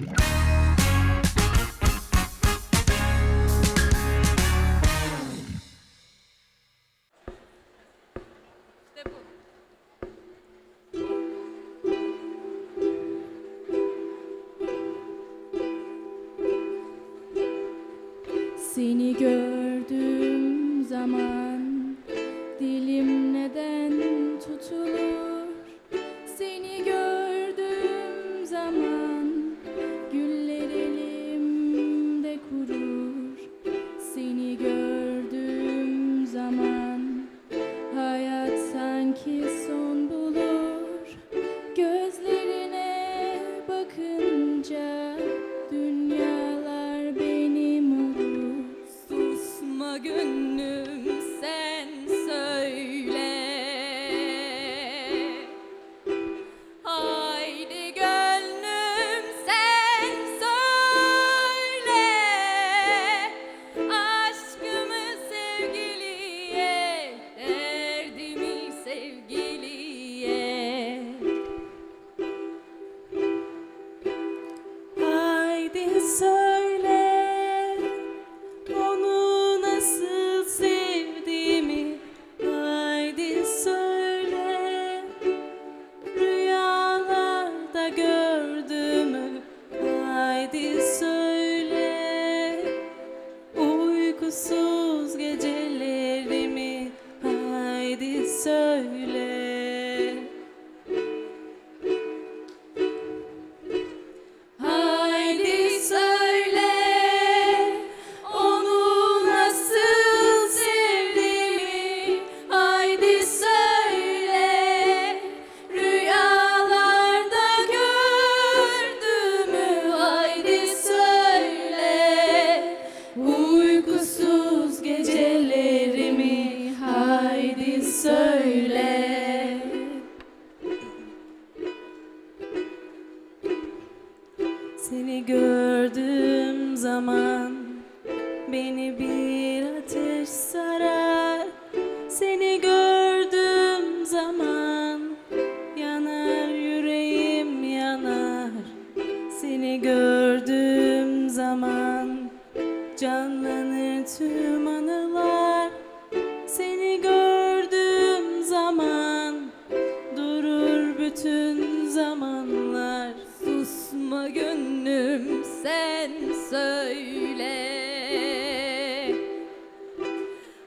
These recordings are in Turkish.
Yeah. gönlüm. söyle uykusu Seni gördüğüm zaman beni bir ateş sarar. Seni gördüğüm zaman yanar yüreğim yanar. Seni gördüğüm zaman canlanır tüm anılar. Seni gördüğüm Bütün zamanlar susma gönlüm sen söyle.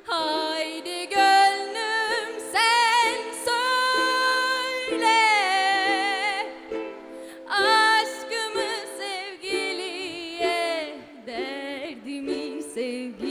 Haydi gönlüm sen söyle. Aşkımı sevgiliye derdimi sevgi